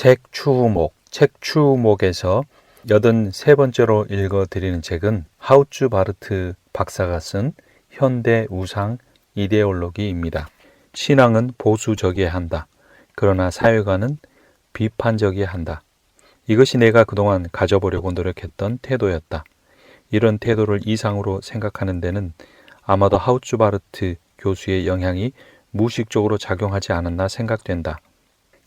책 추목, 책 추목에서 여든 세 번째로 읽어드리는 책은 하우츠 바르트 박사가 쓴 현대 우상 이데올로기입니다. 신앙은 보수적이어야 한다. 그러나 사회관은 비판적이어야 한다. 이것이 내가 그동안 가져보려고 노력했던 태도였다. 이런 태도를 이상으로 생각하는 데는 아마도 하우츠 바르트 교수의 영향이 무의식적으로 작용하지 않았나 생각된다.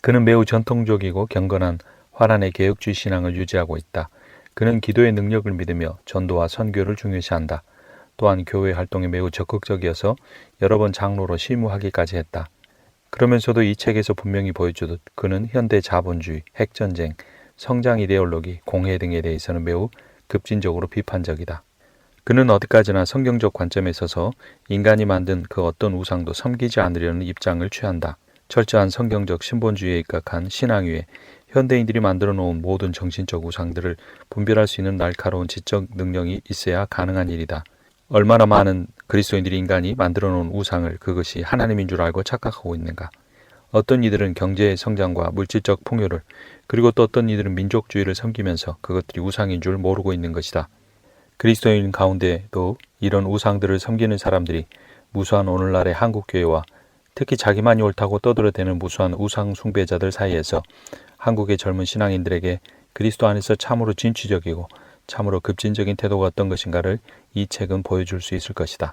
그는 매우 전통적이고 경건한 화란의 개혁주의 신앙을 유지하고 있다. 그는 기도의 능력을 믿으며 전도와 선교를 중요시한다. 또한 교회 활동에 매우 적극적이어서 여러 번 장로로 실무하기까지 했다. 그러면서도 이 책에서 분명히 보여주듯 그는 현대 자본주의, 핵전쟁, 성장 이데올로기, 공해 등에 대해서는 매우 급진적으로 비판적이다. 그는 어디까지나 성경적 관점에 서서 인간이 만든 그 어떤 우상도 섬기지 않으려는 입장을 취한다. 철저한 성경적 신본주의에 입각한 신앙 위에 현대인들이 만들어 놓은 모든 정신적 우상들을 분별할 수 있는 날카로운 지적 능력이 있어야 가능한 일이다. 얼마나 많은 그리스도인들이 인간이 만들어 놓은 우상을 그것이 하나님인 줄 알고 착각하고 있는가? 어떤 이들은 경제의 성장과 물질적 풍요를 그리고 또 어떤 이들은 민족주의를 섬기면서 그것들이 우상인 줄 모르고 있는 것이다. 그리스도인 가운데도 이런 우상들을 섬기는 사람들이 무수한 오늘날의 한국교회와 특히 자기만이 옳다고 떠들어대는 무수한 우상 숭배자들 사이에서 한국의 젊은 신앙인들에게 그리스도 안에서 참으로 진취적이고 참으로 급진적인 태도가 어떤 것인가를 이 책은 보여줄 수 있을 것이다.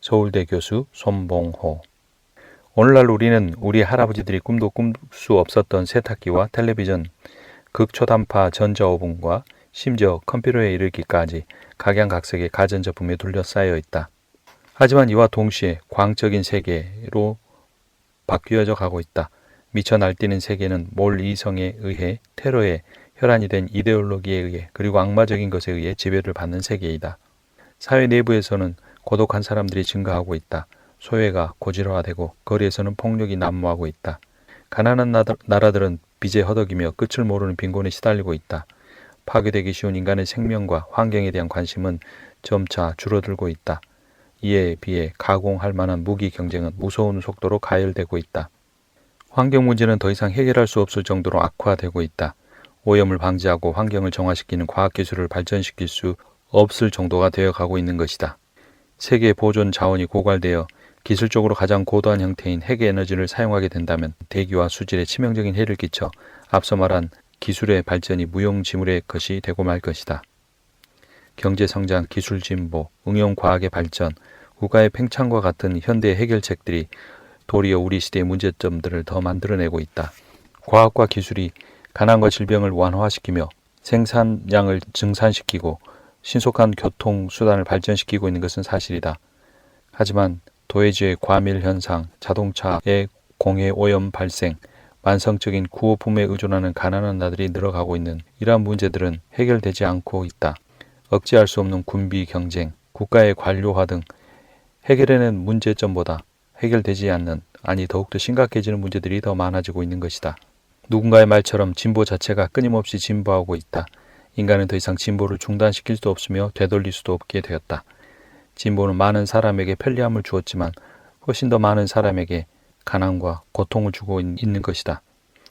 서울대 교수 손봉호 오늘날 우리는 우리 할아버지들이 꿈도 꿀 수 없었던 세탁기와 텔레비전, 극초단파 전자오븐과 심지어 컴퓨터에 이르기까지 각양각색의 가전제품에 둘러싸여 있다. 하지만 이와 동시에 광적인 세계로 바뀌어져 가고 있다. 미쳐 날뛰는 세계는 몰 이성에 의해 테러에 혈안이 된 이데올로기에 의해 그리고 악마적인 것에 의해 지배를 받는 세계이다. 사회 내부에서는 고독한 사람들이 증가하고 있다. 소외가 고질화되고 거리에서는 폭력이 난무하고 있다. 가난한 나라들은 빚에 허덕이며 끝을 모르는 빈곤에 시달리고 있다. 파괴되기 쉬운 인간의 생명과 환경에 대한 관심은 점차 줄어들고 있다. 이에 비해 가공할 만한 무기 경쟁은 무서운 속도로 가열되고 있다. 환경 문제는 더 이상 해결할 수 없을 정도로 악화되고 있다. 오염을 방지하고 환경을 정화시키는 과학기술을 발전시킬 수 없을 정도가 되어 가고 있는 것이다. 세계 보존 자원이 고갈되어 기술적으로 가장 고도한 형태인 핵의 에너지를 사용하게 된다면 대기와 수질에 치명적인 해를 끼쳐 앞서 말한 기술의 발전이 무용지물의 것이 되고 말 것이다. 경제 성장, 기술 진보, 응용 과학의 발전, 국가의 팽창과 같은 현대 해결책들이 도리어 우리 시대의 문제점들을 더 만들어내고 있다. 과학과 기술이 가난과 질병을 완화시키며 생산량을 증산시키고 신속한 교통 수단을 발전시키고 있는 것은 사실이다. 하지만 도해지의 과밀 현상, 자동차의 공해 오염 발생, 만성적인 구호품에 의존하는 가난한 나들이 늘어가고 있는 이러한 문제들은 해결되지 않고 있다. 억제할 수 없는 군비 경쟁, 국가의 관료화 등 해결해낸 문제점보다 해결되지 않는, 아니 더욱더 심각해지는 문제들이 더 많아지고 있는 것이다. 누군가의 말처럼 진보 자체가 끊임없이 진보하고 있다. 인간은 더 이상 진보를 중단시킬 수도 없으며 되돌릴 수도 없게 되었다. 진보는 많은 사람에게 편리함을 주었지만 훨씬 더 많은 사람에게 가난과 고통을 주고 있는 것이다.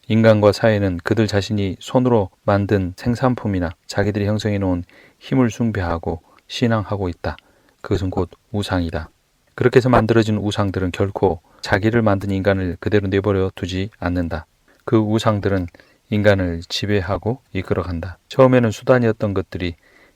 인간과 사회는 그들 자신이 손으로 만든 생산품이나 자기들이 형성해 놓은 힘을 숭배하고 신앙하고 있다. 그것은 곧 우상이다. 그렇게 해서 만들어진 우상들은 결코 자기를 만든 인간을 그대로 내버려 두지 않는다. 그 우상들은 인간을 지배하고 이끌어간다. 처음에는 수단이었던 것들이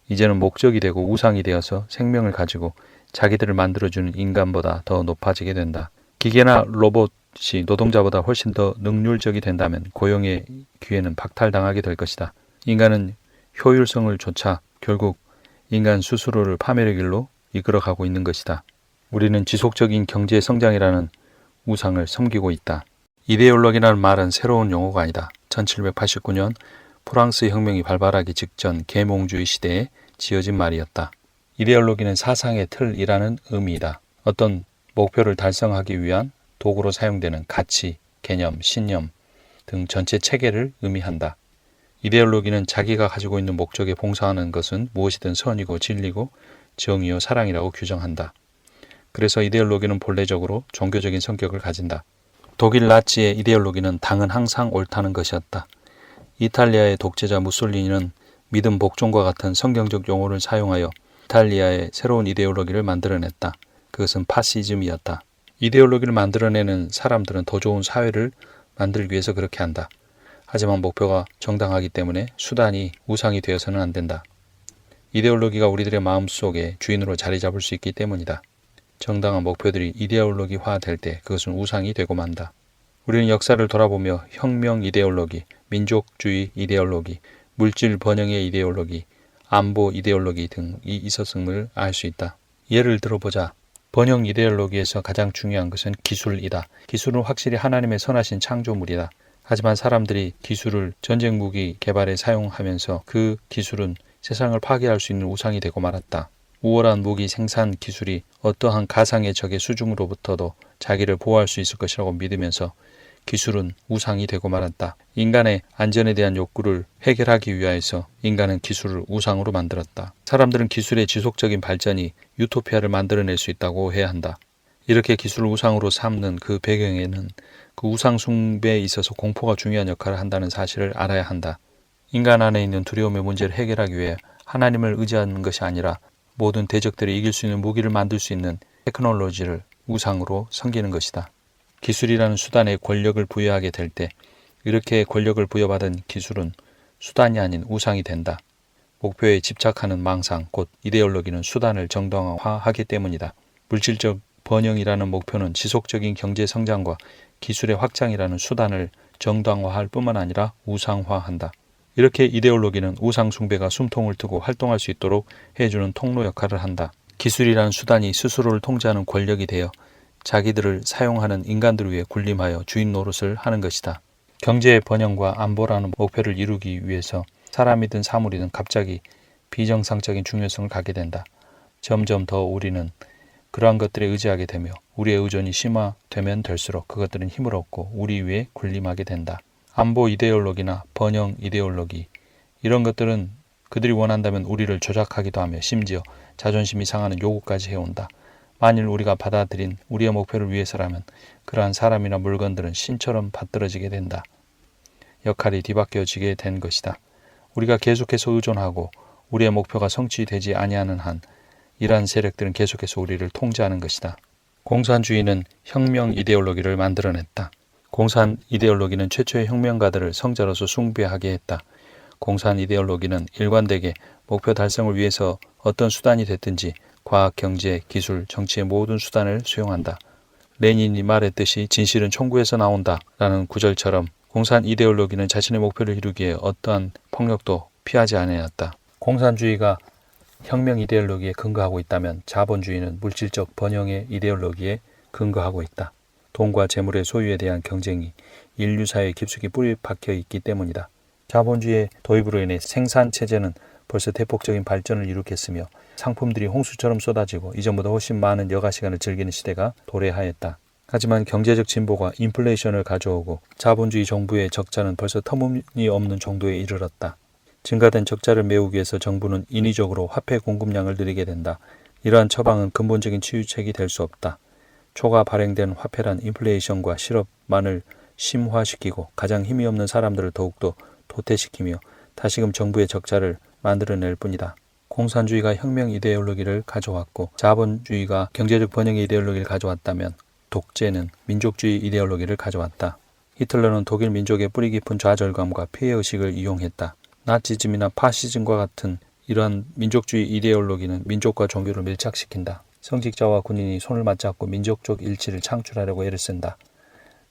이제는 목적이 되고 우상이 되어서 생명을 가지고 자기들을 만들어주는 인간보다 더 높아지게 된다. 기계나 로봇 이 노동자보다 훨씬 더 능률적이 된다면 고용의 기회는 박탈당하게 될 것이다. 인간은 효율성을 좇아 결국 인간 스스로를 파멸의 길로 이끌어가고 있는 것이다. 우리는 지속적인 경제 성장이라는 우상을 섬기고 있다. 이데올로기라는 말은 새로운 용어가 아니다. 1789년 프랑스 혁명이 발발하기 직전 계몽주의 시대에 지어진 말이었다. 이데올로기는 사상의 틀이라는 의미이다. 어떤 목표를 달성하기 위한 도구로 사용되는 가치, 개념, 신념 등 전체 체계를 의미한다. 이데올로기는 자기가 가지고 있는 목적에 봉사하는 것은 무엇이든 선이고 진리고 정의요 사랑이라고 규정한다. 그래서 이데올로기는 본래적으로 종교적인 성격을 가진다. 독일 나치의 이데올로기는 당은 항상 옳다는 것이었다. 이탈리아의 독재자 무솔리니는 믿음 복종과 같은 성경적 용어를 사용하여 이탈리아의 새로운 이데올로기를 만들어냈다. 그것은 파시즘이었다. 이데올로기를 만들어내는 사람들은 더 좋은 사회를 만들기 위해서 그렇게 한다. 하지만 목표가 정당하기 때문에 수단이 우상이 되어서는 안 된다. 이데올로기가 우리들의 마음속에 주인으로 자리 잡을 수 있기 때문이다. 정당한 목표들이 이데올로기화 될 때 그것은 우상이 되고 만다. 우리는 역사를 돌아보며 혁명 이데올로기, 민족주의 이데올로기, 물질 번영의 이데올로기, 안보 이데올로기 등이 있었음을 알 수 있다. 예를 들어보자. 번영 이데올로기에서 가장 중요한 것은 기술이다. 기술은 확실히 하나님의 선하신 창조물이다. 하지만 사람들이 기술을 전쟁 무기 개발에 사용하면서 그 기술은 세상을 파괴할 수 있는 우상이 되고 말았다. 우월한 무기 생산 기술이 어떠한 가상의 적의 수중으로부터도 자기를 보호할 수 있을 것이라고 믿으면서 기술은 우상이 되고 말았다. 인간의 안전에 대한 욕구를 해결하기 위하여서 인간은 기술을 우상으로 만들었다. 사람들은 기술의 지속적인 발전이 유토피아를 만들어낼 수 있다고 해야 한다. 이렇게 기술을 우상으로 삼는 그 배경에는 그 우상 숭배에 있어서 공포가 중요한 역할을 한다는 사실을 알아야 한다. 인간 안에 있는 두려움의 문제를 해결하기 위해 하나님을 의지하는 것이 아니라 모든 대적들이 이길 수 있는 무기를 만들 수 있는 테크놀로지를 우상으로 섬기는 것이다. 기술이라는 수단에 권력을 부여하게 될 때 이렇게 권력을 부여받은 기술은 수단이 아닌 우상이 된다. 목표에 집착하는 망상, 곧 이데올로기는 수단을 정당화하기 때문이다. 물질적 번영이라는 목표는 지속적인 경제 성장과 기술의 확장이라는 수단을 정당화할 뿐만 아니라 우상화한다. 이렇게 이데올로기는 우상 숭배가 숨통을 트고 활동할 수 있도록 해주는 통로 역할을 한다. 기술이라는 수단이 스스로를 통제하는 권력이 되어 자기들을 사용하는 인간들을 위해 군림하여 주인 노릇을 하는 것이다. 경제의 번영과 안보라는 목표를 이루기 위해서 사람이든 사물이든 갑자기 비정상적인 중요성을 갖게 된다. 점점 더 우리는 그러한 것들에 의지하게 되며 우리의 의존이 심화되면 될수록 그것들은 힘을 얻고 우리 위에 군림하게 된다. 안보 이데올로기나 번영 이데올로기 이런 것들은 그들이 원한다면 우리를 조작하기도 하며 심지어 자존심이 상하는 요구까지 해온다. 만일 우리가 받아들인 우리의 목표를 위해서라면 그러한 사람이나 물건들은 신처럼 받들어지게 된다. 역할이 뒤바뀌어지게 된 것이다. 우리가 계속해서 의존하고 우리의 목표가 성취되지 아니하는 한 이러한 세력들은 계속해서 우리를 통제하는 것이다. 공산주의는 혁명 이데올로기를 만들어냈다. 공산 이데올로기는 최초의 혁명가들을 성자로서 숭배하게 했다. 공산 이데올로기는 일관되게 목표 달성을 위해서 어떤 수단이 됐든지 과학, 경제, 기술, 정치의 모든 수단을 수용한다. 레닌이 말했듯이 진실은 천국에서 나온다 라는 구절처럼 공산 이데올로기는 자신의 목표를 이루기에 어떠한 폭력도 피하지 않았다. 공산주의가 혁명 이데올로기에 근거하고 있다면 자본주의는 물질적 번영의 이데올로기에 근거하고 있다. 돈과 재물의 소유에 대한 경쟁이 인류 사회에 깊숙이 뿌리 박혀 있기 때문이다. 자본주의의 도입으로 인해 생산 체제는 벌써 대폭적인 발전을 이룩했으며 상품들이 홍수처럼 쏟아지고 이전보다 훨씬 많은 여가 시간을 즐기는 시대가 도래하였다. 하지만 경제적 진보가 인플레이션을 가져오고 자본주의 정부의 적자는 벌써 터무니없는 정도에 이르렀다. 증가된 적자를 메우기 위해서 정부는 인위적으로 화폐 공급량을 늘리게 된다. 이러한 처방은 근본적인 치유책이 될 수 없다. 초과 발행된 화폐란 인플레이션과 실업만을 심화시키고 가장 힘이 없는 사람들을 더욱더 도태시키며 다시금 정부의 적자를 만들어낼 뿐이다. 공산주의가 혁명 이데올로기를 가져왔고 자본주의가 경제적 번영의 이데올로기를 가져왔다면 독재는 민족주의 이데올로기를 가져왔다. 히틀러는 독일 민족의 뿌리 깊은 좌절감과 피해의식을 이용했다. 나치즘이나 파시즘과 같은 이러한 민족주의 이데올로기는 민족과 종교를 밀착시킨다. 성직자와 군인이 손을 맞잡고 민족적 일치를 창출하려고 애를 쓴다.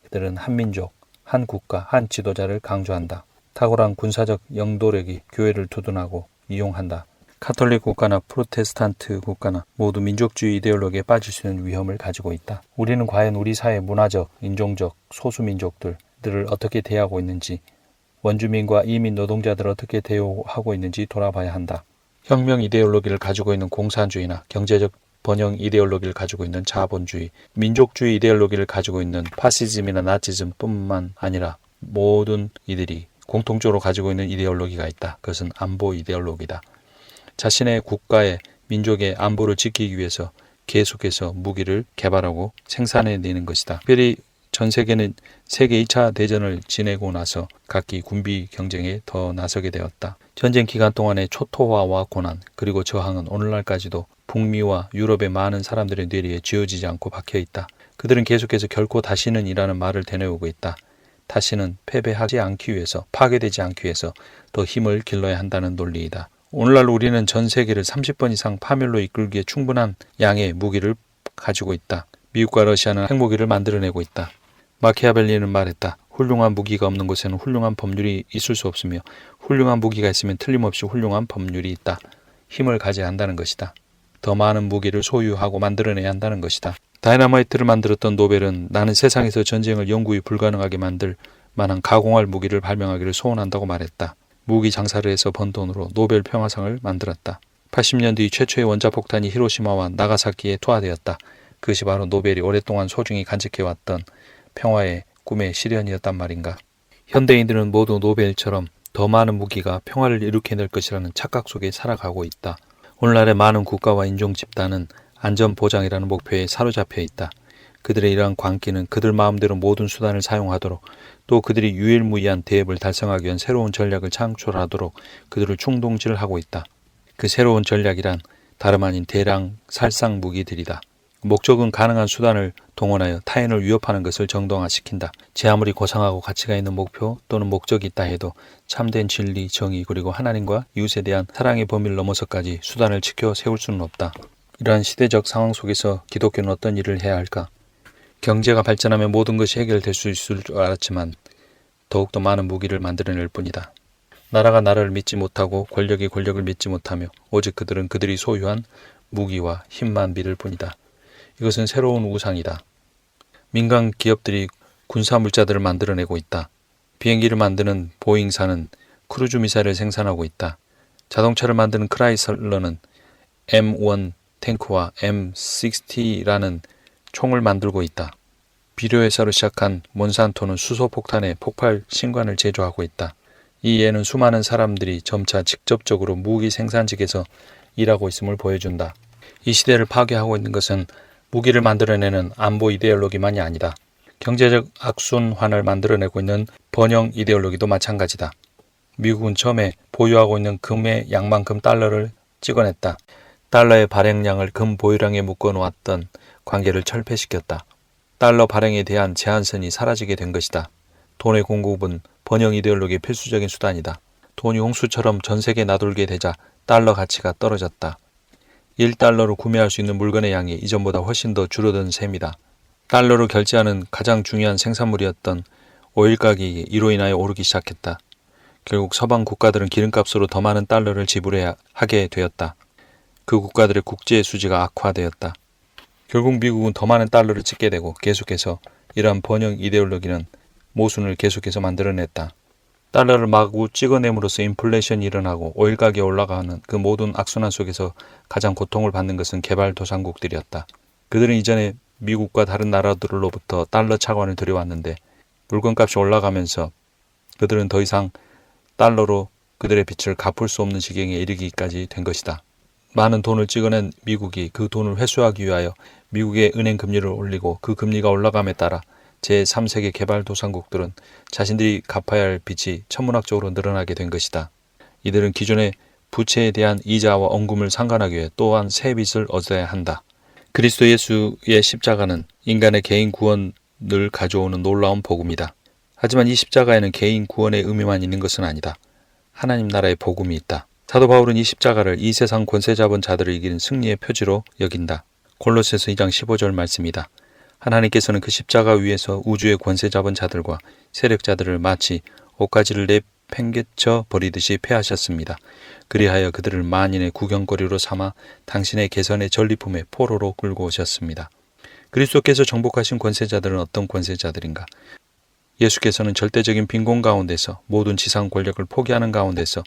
그들은 한 민족, 한 국가, 한 지도자를 강조한다. 탁월한 군사적 영도력이 교회를 두둔하고 이용한다. 카톨릭 국가나 프로테스탄트 국가나 모두 민족주의 이데올로기에 빠질 수 있는 위험을 가지고 있다. 우리는 과연 우리 사회 문화적, 인종적, 소수민족들을 어떻게 대하고 있는지, 원주민과 이민 노동자들을 어떻게 대우하고 있는지 돌아봐야 한다. 혁명 이데올로기를 가지고 있는 공산주의나 경제적 번영 이데올로기를 가지고 있는 자본주의, 민족주의 이데올로기를 가지고 있는 파시즘이나 나치즘뿐만 아니라 모든 이들이 공통적으로 가지고 있는 이데올로기가 있다. 그것은 안보 이데올로기다. 자신의 국가의 민족의 안보를 지키기 위해서 계속해서 무기를 개발하고 생산해내는 것이다. 특별히 전 세계는 세계 2차 대전을 지내고 나서 각기 군비 경쟁에 더 나서게 되었다. 전쟁 기간 동안의 초토화와 고난 그리고 저항은 오늘날까지도 북미와 유럽의 많은 사람들의 뇌리에 지워지지 않고 박혀 있다. 그들은 계속해서 결코 다시는 이라는 말을 되뇌우고 있다. 다시는 패배하지 않기 위해서 파괴되지 않기 위해서 더 힘을 길러야 한다는 논리이다. 오늘날 우리는 전 세계를 30번 이상 파멸로 이끌기에 충분한 양의 무기를 가지고 있다. 미국과 러시아는 핵무기를 만들어내고 있다. 마키아벨리는 말했다. 훌륭한 무기가 없는 곳에는 훌륭한 법률이 있을 수 없으며 훌륭한 무기가 있으면 틀림없이 훌륭한 법률이 있다. 힘을 가져야 한다는 것이다. 더 많은 무기를 소유하고 만들어내야 한다는 것이다. 다이너마이트를 만들었던 노벨은 나는 세상에서 전쟁을 영구히 불가능하게 만들 만한 가공할 무기를 발명하기를 소원한다고 말했다. 무기 장사를 해서 번 돈으로 노벨 평화상을 만들었다. 80년 뒤 최초의 원자폭탄이 히로시마와 나가사키에 투하되었다. 그것이 바로 노벨이 오랫동안 소중히 간직해왔던 평화의 꿈의 실현이었단 말인가. 현대인들은 모두 노벨처럼 더 많은 무기가 평화를 일으켜낼 것이라는 착각 속에 살아가고 있다. 오늘날의 많은 국가와 인종 집단은 안전 보장이라는 목표에 사로잡혀 있다. 그들의 이러한 광기는 그들 마음대로 모든 수단을 사용하도록 또 그들이 유일무이한 대업을 달성하기 위한 새로운 전략을 창출하도록 그들을 충동질하고 있다. 그 새로운 전략이란 다름 아닌 대량 살상 무기들이다. 목적은 가능한 수단을 동원하여 타인을 위협하는 것을 정당화시킨다. 제 아무리 고상하고 가치가 있는 목표 또는 목적이 있다 해도 참된 진리, 정의 그리고 하나님과 이웃에 대한 사랑의 범위를 넘어서까지 수단을 지켜 세울 수는 없다. 이러한 시대적 상황 속에서 기독교는 어떤 일을 해야 할까? 경제가 발전하면 모든 것이 해결될 수 있을 줄 알았지만 더욱더 많은 무기를 만들어낼 뿐이다. 나라가 나라를 믿지 못하고 권력이 권력을 믿지 못하며 오직 그들은 그들이 소유한 무기와 힘만 믿을 뿐이다. 이것은 새로운 우상이다. 민간 기업들이 군사 물자들을 만들어내고 있다. 비행기를 만드는 보잉사는 크루즈 미사일을 생산하고 있다. 자동차를 만드는 크라이슬러는 M1 탱크와 M60라는 총을 만들고 있다. 비료회사로 시작한 몬산토는 수소폭탄의 폭발 신관을 제조하고 있다. 이 예는 수많은 사람들이 점차 직접적으로 무기 생산직에서 일하고 있음을 보여준다. 이 시대를 파괴하고 있는 것은 무기를 만들어내는 안보 이데올로기만이 아니다. 경제적 악순환을 만들어내고 있는 번영 이데올로기도 마찬가지다. 미국은 처음에 보유하고 있는 금의 양만큼 달러를 찍어냈다. 달러의 발행량을 금 보유량에 묶어 놓았던 관계를 철폐시켰다. 달러 발행에 대한 제한선이 사라지게 된 것이다. 돈의 공급은 번영 이데올로기의 필수적인 수단이다. 돈이 홍수처럼 전 세계에 나돌게 되자 달러 가치가 떨어졌다. 1달러로 구매할 수 있는 물건의 양이 이전보다 훨씬 더 줄어든 셈이다. 달러로 결제하는 가장 중요한 생산물이었던 오일 가격이 이로 인하여 오르기 시작했다. 결국 서방 국가들은 기름값으로 더 많은 달러를 지불해야 하게 되었다. 그 국가들의 국제 수지가 악화되었다. 결국 미국은 더 많은 달러를 찍게 되고 계속해서 이러한 번영 이데올로기는 모순을 계속해서 만들어냈다. 달러를 마구 찍어냄으로써 인플레이션이 일어나고 오일 가격이 올라가는 그 모든 악순환 속에서 가장 고통을 받는 것은 개발도상국들이었다. 그들은 이전에 미국과 다른 나라들로부터 달러 차관을 들여왔는데 물건값이 올라가면서 그들은 더 이상 달러로 그들의 빚을 갚을 수 없는 지경에 이르기까지 된 것이다. 많은 돈을 찍어낸 미국이 그 돈을 회수하기 위하여 미국의 은행 금리를 올리고 그 금리가 올라감에 따라 제3세계 개발도상국들은 자신들이 갚아야 할 빚이 천문학적으로 늘어나게 된 것이다. 이들은 기존의 부채에 대한 이자와 원금을 상관하기 위해 또한 새 빚을 얻어야 한다. 그리스도 예수의 십자가는 인간의 개인 구원을 가져오는 놀라운 복음이다. 하지만 이 십자가에는 개인 구원의 의미만 있는 것은 아니다. 하나님 나라의 복음이 있다. 사도 바울은 이 십자가를 이 세상 권세 잡은 자들을 이기는 승리의 표지로 여긴다. 골로새서 2장 15절 말씀이다. 하나님께서는 그 십자가 위에서 우주의 권세 잡은 자들과 세력자들을 마치 옷가지를 내팽개쳐 버리듯이 패하셨습니다. 그리하여 그들을 만인의 구경거리로 삼아 당신의 개선의 전리품의 포로로 끌고 오셨습니다. 그리스도께서 정복하신 권세자들은 어떤 권세자들인가? 예수께서는 절대적인 빈곤 가운데서 모든 지상 권력을 포기하는 가운데서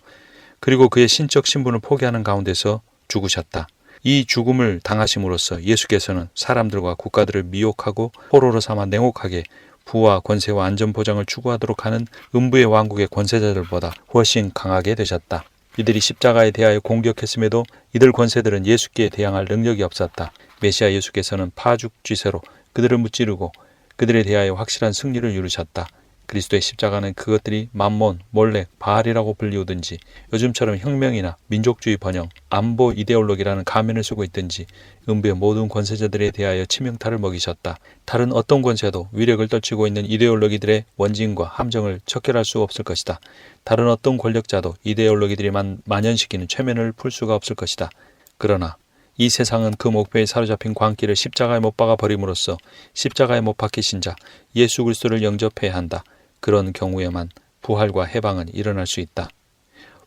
그리고 그의 신적 신분을 포기하는 가운데서 죽으셨다. 이 죽음을 당하심으로써 예수께서는 사람들과 국가들을 미혹하고 포로로 삼아 냉혹하게 부와 권세와 안전 보장을 추구하도록 하는 음부의 왕국의 권세자들보다 훨씬 강하게 되셨다. 이들이 십자가에 대하여 공격했음에도 이들 권세들은 예수께 대항할 능력이 없었다. 메시아 예수께서는 파죽 쥐새로 그들을 무찌르고 그들에 대하여 확실한 승리를 이루셨다. 그리스도의 십자가는 그것들이 만몬, 몰렉, 바알이라고 불리우든지 요즘처럼 혁명이나 민족주의 번영, 안보 이데올로기라는 가면을 쓰고 있든지 음부의 모든 권세자들에 대하여 치명타를 먹이셨다. 다른 어떤 권세도 위력을 떨치고 있는 이데올로기들의 원진과 함정을 척결할 수 없을 것이다. 다른 어떤 권력자도 이데올로기들이 만, 만연시키는 최면을 풀 수가 없을 것이다. 그러나 이 세상은 그 목표에 사로잡힌 광기를 십자가에 못 박아 버림으로써 십자가에 못 박히신 자 예수 그리스도를 영접해야 한다. 그런 경우에만 부활과 해방은 일어날 수 있다.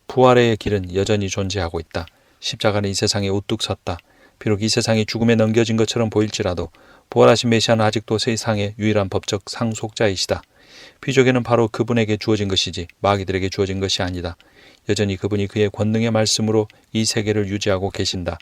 부활의 길은 여전히 존재하고 있다. 십자가는 이 세상에 우뚝 섰다. 비록 이 세상이 죽음에 넘겨진 것처럼 보일지라도 부활하신 메시아는 아직도 세상의 유일한 법적 상속자이시다. 피조계는 바로 그분에게 주어진 것이지 마귀들에게 주어진 것이 아니다. 여전히 그분이 그의 권능의 말씀으로 이 세계를 유지하고 계신다.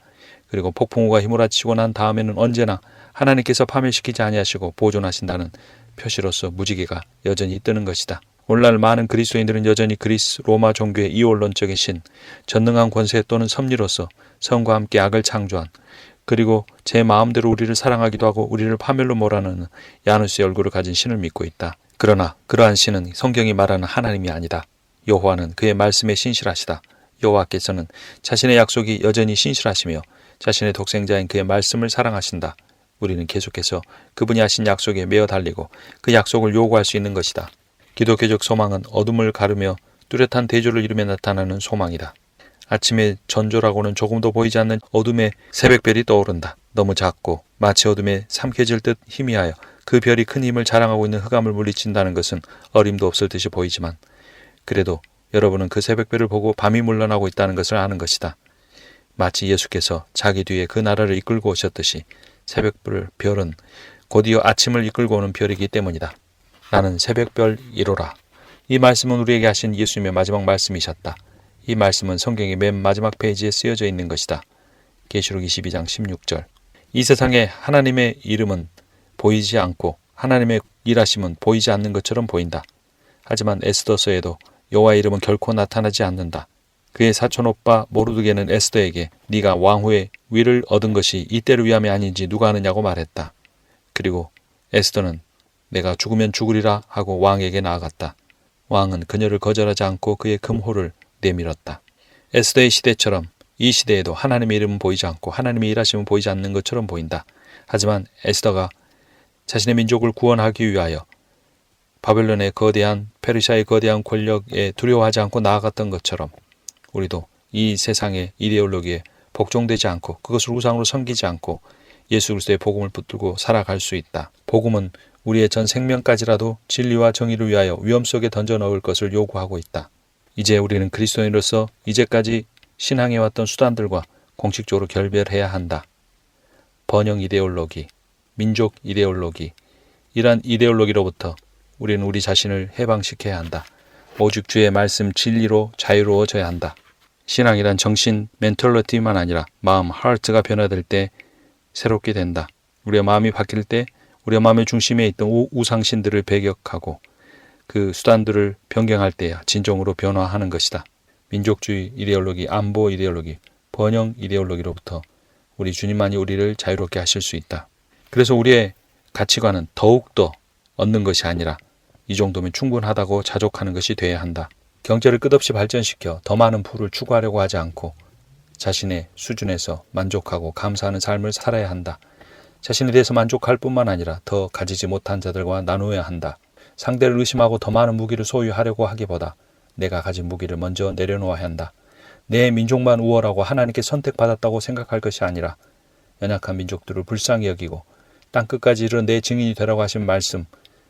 그리고 폭풍우가 휘몰아치고 난 다음에는 언제나 하나님께서 파멸시키지 아니하시고 보존하신다는 표시로서 무지개가 여전히 뜨는 것이다. 오늘날 많은 그리스도인들은 여전히 그리스 로마 종교의 이원론적인 신, 전능한 권세 또는 섭리로서 성과 함께 악을 창조한 그리고 제 마음대로 우리를 사랑하기도 하고 우리를 파멸로 몰아넣는 야누스의 얼굴을 가진 신을 믿고 있다. 그러나 그러한 신은 성경이 말하는 하나님이 아니다. 여호와는 그의 말씀에 신실하시다. 여호와께서는 자신의 약속이 여전히 신실하시며 자신의 독생자인 그의 말씀을 사랑하신다. 우리는 계속해서 그분이 하신 약속에 매어 달리고 그 약속을 요구할 수 있는 것이다. 기독교적 소망은 어둠을 가르며 뚜렷한 대조를 이루며 나타나는 소망이다. 아침에 전조라고는 조금도 보이지 않는 어둠의 새벽별이 떠오른다. 너무 작고 마치 어둠에 삼켜질 듯 희미하여 그 별이 큰 힘을 자랑하고 있는 흑암을 물리친다는 것은 어림도 없을 듯이 보이지만 그래도 여러분은 그 새벽별을 보고 밤이 물러나고 있다는 것을 아는 것이다. 마치 예수께서 자기 뒤에 그 나라를 이끌고 오셨듯이 새벽별 별은 곧이어 아침을 이끌고 오는 별이기 때문이다. 나는 새벽별 1호라. 이 말씀은 우리에게 하신 예수님의 마지막 말씀이셨다. 이 말씀은 성경의 맨 마지막 페이지에 쓰여져 있는 것이다. 계시록 22장 16절. 이 세상에 하나님의 이름은 보이지 않고 하나님의 일하심은 보이지 않는 것처럼 보인다. 하지만 에스더서에도 여호와 이름은 결코 나타나지 않는다. 그의 사촌 오빠 모르드게는 에스더에게 네가 왕후의 위를 얻은 것이 이때를 위함이 아닌지 누가 아느냐고 말했다. 그리고 에스더는 내가 죽으면 죽으리라 하고 왕에게 나아갔다. 왕은 그녀를 거절하지 않고 그의 금호를 내밀었다. 에스더의 시대처럼 이 시대에도 하나님의 이름은 보이지 않고 하나님의 일하심은 보이지 않는 것처럼 보인다. 하지만 에스더가 자신의 민족을 구원하기 위하여 바벨론의 거대한 페르시아의 거대한 권력에 두려워하지 않고 나아갔던 것처럼 우리도 이 세상의 이데올로기에 복종되지 않고 그것을 우상으로 섬기지 않고 예수 그리스도의 복음을 붙들고 살아갈 수 있다. 복음은 우리의 전 생명까지라도 진리와 정의를 위하여 위험 속에 던져 넣을 것을 요구하고 있다. 이제 우리는 그리스도인으로서 이제까지 신앙해왔던 수단들과 공식적으로 결별해야 한다. 번영 이데올로기, 민족 이데올로기, 이러한 이데올로기로부터 우리는 우리 자신을 해방시켜야 한다. 오직 주의 말씀 진리로 자유로워져야 한다. 신앙이란 정신, 멘털러티만 아니라 마음, 하트가 변화될 때 새롭게 된다. 우리의 마음이 바뀔 때 우리의 마음의 중심에 있던 우상신들을 배격하고 그 수단들을 변경할 때야 진정으로 변화하는 것이다. 민족주의 이데올로기, 안보 이데올로기, 번영 이데올로기로부터 우리 주님만이 우리를 자유롭게 하실 수 있다. 그래서 우리의 가치관은 더욱더 얻는 것이 아니라 이 정도면 충분하다고 자족하는 것이 돼야 한다. 경제를 끝없이 발전시켜 더 많은 부를 추구하려고 하지 않고 자신의 수준에서 만족하고 감사하는 삶을 살아야 한다. 자신에 대해서 만족할 뿐만 아니라 더 가지지 못한 자들과 나누어야 한다. 상대를 의심하고 더 많은 무기를 소유하려고 하기보다 내가 가진 무기를 먼저 내려놓아야 한다. 내 민족만 우월하고 하나님께 선택받았다고 생각할 것이 아니라 연약한 민족들을 불쌍히 여기고 땅끝까지 이르러 내 증인이 되라고 하신 말씀,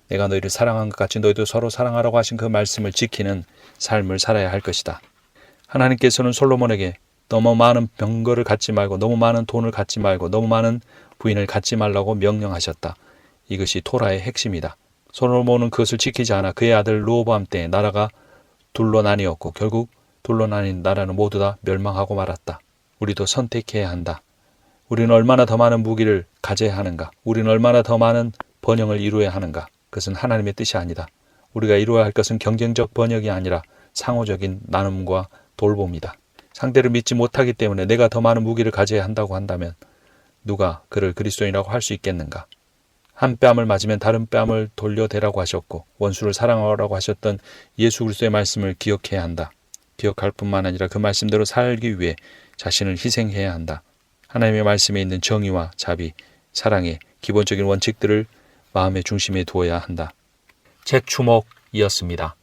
내가 너희를 사랑한 것 같이 너희도 서로 사랑하라고 하신 그 말씀을 지키는 삶을 살아야 할 것이다. 하나님께서는 솔로몬에게 너무 많은 병거를 갖지 말고 너무 많은 돈을 갖지 말고 너무 많은 부인을 갖지 말라고 명령하셨다. 이것이 토라의 핵심이다. 솔로몬은 그것을 지키지 않아 그의 아들 루오밤 때 나라가 둘로 나뉘었고 결국 둘로 나뉜 나라는 모두 다 멸망하고 말았다. 우리도 선택해야 한다. 우리는 얼마나 더 많은 무기를 가져야 하는가? 우리는 얼마나 더 많은 번영을 이루어야 하는가? 그것은 하나님의 뜻이 아니다. 우리가 이루어야 할 것은 경쟁적 번역이 아니라 상호적인 나눔과 돌봄이다. 상대를 믿지 못하기 때문에 내가 더 많은 무기를 가져야 한다고 한다면 누가 그를 그리스도인이라고 할 수 있겠는가? 한 뺨을 맞으면 다른 뺨을 돌려대라고 하셨고 원수를 사랑하라고 하셨던 예수 그리스도의 말씀을 기억해야 한다. 기억할 뿐만 아니라 그 말씀대로 살기 위해 자신을 희생해야 한다. 하나님의 말씀에 있는 정의와 자비, 사랑의 기본적인 원칙들을 마음의 중심에 두어야 한다. 책 추목이었습니다.